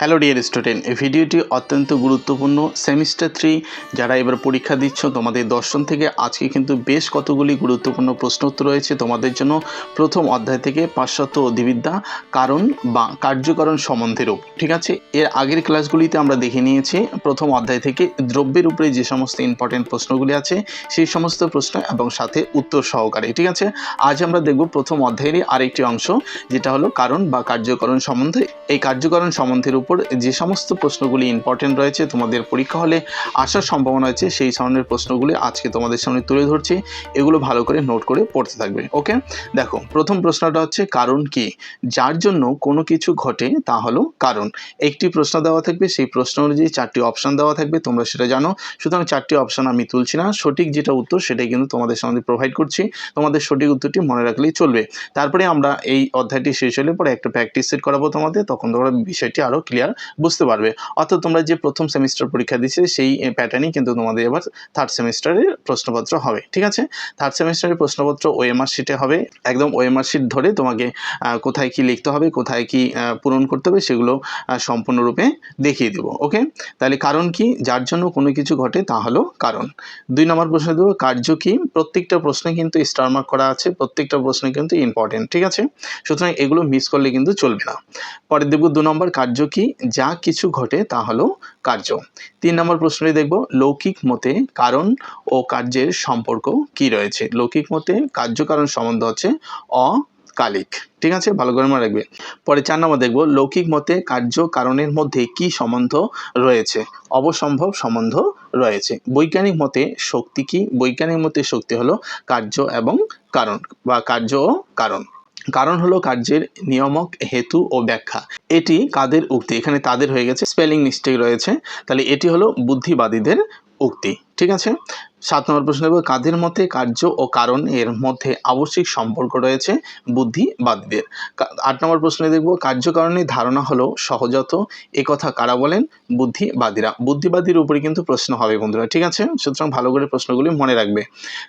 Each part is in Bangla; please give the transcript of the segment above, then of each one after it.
হ্যালো ডিয়ার স্টুডেন্ট এই ভিডিওটি অত্যন্ত গুরুত্বপূর্ণ। সেমিস্টার থ্রি যারা এবার পরীক্ষা দিচ্ছ, তোমাদের দর্শন থেকে আজকে কিন্তু বেশ কতগুলি গুরুত্বপূর্ণ প্রশ্ন উত্তর রয়েছে তোমাদের জন্য। প্রথম অধ্যায় থেকে পাশ্চাত্য অধিবিদ্যা, কারণ বা কার্যকরণ সম্বন্ধের উপর ঠিক আছে? এর আগের ক্লাসগুলিতে আমরা দেখে নিয়েছি। প্রথম অধ্যায় থেকে দ্রব্যের উপরে যে সমস্ত ইম্পর্টেন্ট প্রশ্নগুলি আছে, সেই সমস্ত প্রশ্ন এবং সাথে উত্তর সহকারে। ঠিক আছে? আজ আমরা দেখব প্রথম অধ্যায়েরই আরেকটি অংশ, যেটা হলো কারণ বা কার্যকরণ সম্বন্ধে। এই কার্যকরণ সম্বন্ধের উপর যে সমস্ত প্রশ্নগুলি ইম্পর্টেন্ট রয়েছে, তোমাদের পরীক্ষা হলে আসার সম্ভাবনা আছে সেই ধরনের প্রশ্নগুলি আজকে তোমাদের সামনে তুলে ধরছি। এগুলো ভালো করে নোট করে পড়তে থাকবে ওকে দেখো, প্রথম প্রশ্নটা হচ্ছে, কারণ কি? যার জন্য কোনো কিছু ঘটে, তা হলো কারণ। একটি প্রশ্ন দেওয়া থাকবে, সেই প্রশ্ন অনুযায়ী চারটি অপশন দেওয়া থাকবে, তোমরা সেটা জানো। সুতরাং চারটি অপশান আমি তুলছি না, সঠিক যেটা উত্তর সেটাই কিন্তু তোমাদের সামনে প্রোভাইড করছি। তোমাদের সঠিক উত্তরটি মনে রাখলেই চলবে। তারপরে আমরা এই অধ্যায়টি শেষ হলে পরে একটা প্র্যাকটিস সেট করাবো তোমাদের, তখন তোমরা বিষয়টি আরও ক্লিয়ার বুঝতে পারবে। অর্থাৎ তোমরা যে প্রথম সেমিস্টার পরীক্ষা দিচ্ছে সেই প্যাটার্নই কিন্তু তোমাদের এবার থার্ড সেমিস্টারের প্রশ্নপত্র হবে, ঠিক আছে? থার্ড সেমিস্টারের প্রশ্নপত্র ওএমআর শিটে হবে। একদম ওএমআর শিট ধরে তোমাকে কোথায় কি লিখতে হবে, কোথায় কি পূরণ করতে হবে সেগুলো সম্পূর্ণরূপে দেখিয়ে দেবো ওকে তাহলে কারণ কি? যার জন্য কোনো কিছু ঘটে তা হলো কারণ। দুই নম্বর প্রশ্ন দেবো, কার্য কি? প্রত্যেকটা প্রশ্নে কিন্তু স্টার মার্ক করা আছে, প্রত্যেকটা প্রশ্ন কিন্তু ইম্পর্টেন্ট ঠিক আছে? সুতরাং এগুলো মিস করলে কিন্তু চলবে না। পরে দেখব দু নম্বর কার্য কি? যা কিছু ঘটে তা হলো কার্য। তিন নম্বর প্রশ্নটি দেখব, লৌকিক মতে কারণ ও কার্যের সম্পর্ক কি রয়েছে? লৌকিক মতে কার্যকারণ সম্বন্ধ হচ্ছে অকালিক। ঠিক আছে? ভালো করে মনে রাখবে। পরে চার নম্বর দেখব, লৌকিক মতে কার্য, কারণের মধ্যে কি সম্বন্ধ রয়েছে? অবসম্ভব সম্বন্ধ রয়েছে। বৈজ্ঞানিক মতে শক্তি কি? বৈজ্ঞানিক মতে শক্তি হলো কার্য এবং কারণ বা কার্য ও কারণ। কারণ হলো কার্যের নিয়মক, হেতু ও ব্যাখ্যা। এটি কাদের উক্তি? এখানে তাদের হয়ে গেছে, স্পেলিং মিস্টেক রয়েছে। তাহলে এটি হলো বুদ্ধিবাদীদের উক্তি। ঠিক আছে? সাত নম্বর প্রশ্ন দেবো কাদের মতে কার্য ও কারণ এর মধ্যে আবশ্যিক সম্পর্ক রয়েছে? বুদ্ধিবাদীদের আট নম্বর প্রশ্নে দেখব কার্যকারণের ধারণা হলো সহজাত, এ কথা কারা বলেন? বুদ্ধিবাদীরা বুদ্ধিবাদীর উপরে কিন্তু প্রশ্ন হবে বন্ধুরা, ঠিক আছে? সুতরাং ভালো করে প্রশ্নগুলি মনে রাখবে।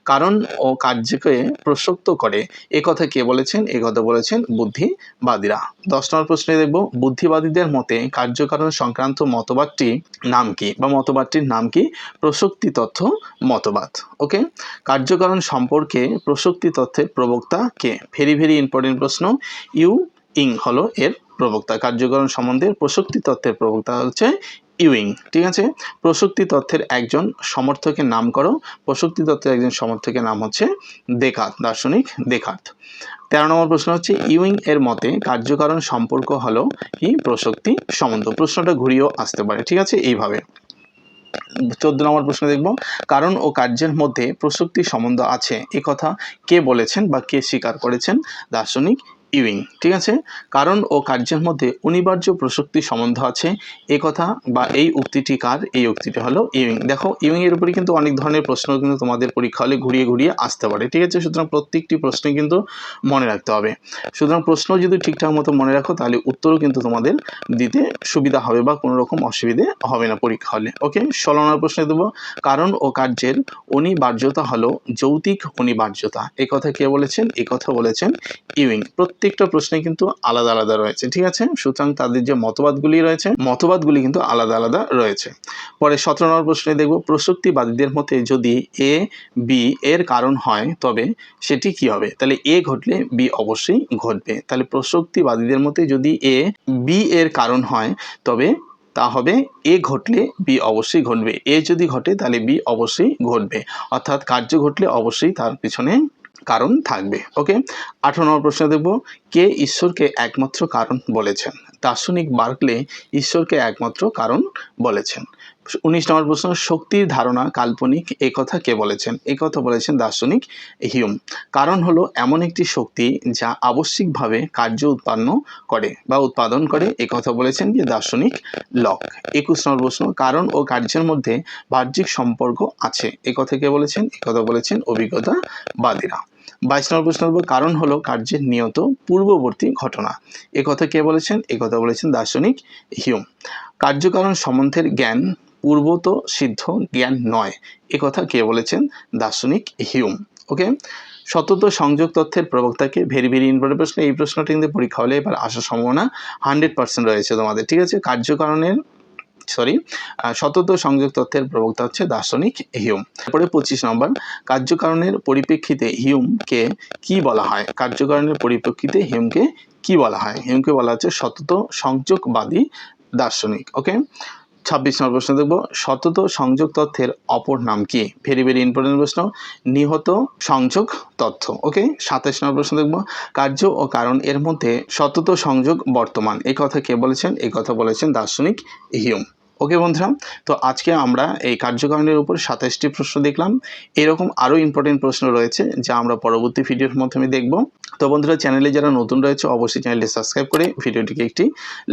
কারণ ও কার্যকে প্রসক্ত করে, এ কথা কে বলেছেন? এ কথা বলেছেন বুদ্ধিবাদীরা দশ নম্বর প্রশ্নে দেখব বুদ্ধিবাদীদের মতে কার্যকারণ সংক্রান্ত মতবাদটি নাম কি? বা মতবাদটির নাম কি? প্রসক্তি তথ্য, মতবাদ, ওকে? কার্যকারণ সম্পর্কে প্রসক্তি তথ্যের প্রবক্তা কে? ভেরি ভেরি ইম্পর্টেন্ট প্রশ্ন। ইউ ইং হলো এর প্রবক্তা। কার্যকরণ সম্বন্ধে প্রসক্তি তত্ত্বের প্রবক্তা হচ্ছে ইউইং ঠিক আছে? প্রসক্তি তত্ত্বের একজন সমর্থকের নাম করো। প্রসক্তি তত্ত্বের একজন সমর্থকের নাম হচ্ছে দেখাত, দার্শনিক দেখাত। তেরো নম্বর প্রশ্ন হচ্ছে ইউইং এর মতে কার্যকারণ সম্পর্ক হলো কি? প্রসক্তি সম্বন্ধ। প্রশ্নটা ঘুরিয়েও আসতে পারে, ঠিক আছে? এইভাবে। চোদ্দ নম্বর প্রশ্ন দেখব। কারণ ও কার্যের মধ্যে প্রসক্তি সম্বন্ধ আছে। এ কথা কে বলেছেন বা কে স্বীকার করেছেন? দার্শনিক ইউইং ঠিক আছে? কারণ ও কার্যের মধ্যে অনিবার্য প্রসক্তি সম্বন্ধ আছে। এ কথা বা এই উক্তিটি কার? এই উক্তিটি হলো ইউইং দেখো ইউইং এর উপরে কিন্তু অনেক ধরনের প্রশ্ন কিন্তু তোমাদের পরীক্ষা হলে ঘুরিয়ে ঘুরিয়ে আসতে পারে, ঠিক আছে? সুতরাং প্রত্যেকটি প্রশ্ন কিন্তু মনে রাখতে হবে। সুতরাং প্রশ্ন যদি ঠিকঠাক মতো মনে রাখো, তাহলে উত্তরও কিন্তু তোমাদের দিতে সুবিধা হবে বা কোনো রকম অসুবিধে হবে না পরীক্ষা হলে ওকে ষোলো নম্বর প্রশ্নে দেবো, কারণ ও কার্যের অনিবার্যতা হলো যৌতিক অনিবার্যতা। এ কথা কে বলেছেন? এ কথা বলেছেন ইউইং প্রত্যেকটা প্রশ্নে কিন্তু আলাদা আলাদা রয়েছে, ঠিক আছে? সুতরাং তাদের যে মতবাদগুলি রয়েছে, মতবাদগুলি কিন্তু আলাদা আলাদা রয়েছে। পরে সতেরো নম্বর প্রশ্নে দেখব, প্রসক্তিবাদীদের মতে যদি এ বি এর কারণ হয়, তবে সেটি কি হবে? তাহলে এ ঘটলে বি অবশ্যই ঘটবে। তাহলে প্রসক্তিবাদীদের মতে যদি এ বি এর কারণ হয়, তবে তা হবে এ ঘটলে বি অবশ্যই ঘটবে। এ যদি ঘটে, তাহলে বি অবশ্যই ঘটবে। অর্থাৎ কার্য ঘটলে অবশ্যই তার পিছনে কারণ থাকবে। ওকে? আঠারো নম্বর প্রশ্ন দেখব। কে ঈশ্বরকে একমাত্র কারণ বলেছেন? দার্শনিক বার্কলে ঈশ্বরকে একমাত্র কারণ বলেছেন। উনিশ নম্বর প্রশ্ন, শক্তির ধারণা কাল্পনিক একথা কে বলেছেন? একথা বলেছেন দার্শনিক হিউম। কারণ হলো এমন একটি শক্তি যা আবশ্যিকভাবে কার্য উৎপন্ন করে বা উৎপাদন করে। একথা বলেছেন কি? দার্শনিক লক। একুশ নম্বর প্রশ্ন, কারণ ও কার্যের মধ্যে বাহ্যিক সম্পর্ক আছে। এ কথা কে বলেছেন? এ কথা বলেছেন অভিজ্ঞতাবাদীরা। বাইশ নম্বর প্রশ্ন কারণ হলো কার্যের নিয়ত পূর্ববর্তী ঘটনা। এ কথা কে বলেছেন? এ কথা বলেছেন দার্শনিক হিউম। কার্যকারণ সম্বন্ধের জ্ঞান পূর্বত সিদ্ধ জ্ঞান নয়। এ কথা কে বলেছেন? দার্শনিক হিউম। ওকে? সতত সংযোগ তথ্যের প্রবক্তাকে ভেরি ভেরি ইম্পর্টেন্ট প্রশ্ন। এই প্রশ্নটি কিন্তু পরীক্ষা হলে এবার আসার সম্ভাবনা হান্ড্রেড পার্সেন্ট রয়েছে তোমাদের। ঠিক আছে? কার্যকারণের সরি সতত সংযোগ তথ্যের প্রবক্তা হচ্ছে দার্শনিক হিউম। তারপরে পঁচিশ নম্বর, কার্যকারণের পরিপ্রেক্ষিতে হিউমকে কি বলা হয়? কার্যকারণের পরিপ্রেক্ষিতে হিউমকে কি বলা হয়? হিউমকে বলা হচ্ছে সতত সংযোগবাদী দার্শনিক ওকে ছাব্বিশ নম্বর প্রশ্ন দেখব। সতত সংযোগ তথ্যের অপর নাম কি? ভেরি ভেরি ইম্পর্টেন্ট প্রশ্ন। নিহত সংযোগ তথ্য ওকে সাতাশ নম্বর প্রশ্ন দেখব। কার্য ও কারণ এর মধ্যে সতত সংযোগ বর্তমান। এই কথা কে বলেছেন? এই কথা বলেছেন দার্শনিক হিউম। ওকে বন্ধুরা, তো আজকে আমরা এই কার্যকারণের উপর সাতাশটি প্রশ্ন দেখলাম। এরকম আরও ইম্পর্টেন্ট প্রশ্ন রয়েছে যা আমরা পরবর্তী ভিডিওর মাধ্যমে দেখব। তো বন্ধুরা, চ্যানেলে যারা নতুন রয়েছে, অবশ্যই চ্যানেলটি সাবস্ক্রাইব করে ভিডিওটিকে একটি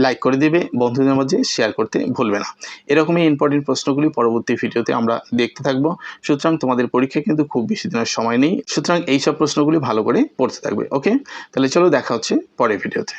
লাইক করে দিবে। বন্ধুদের মাঝে শেয়ার করতে ভুলবে না। এরকমই ইম্পর্টেন্ট প্রশ্নগুলি পরবর্তী ভিডিওতে আমরা দেখতে থাকব। সুতরাং তোমাদের পরীক্ষা কিন্তু খুব বেশি দিনের সময় নেই। সুতরাং এইসব প্রশ্নগুলি ভালো করে পড়তে থাকবে, ওকে? তাহলে চলো দেখা হচ্ছে পরের ভিডিওতে।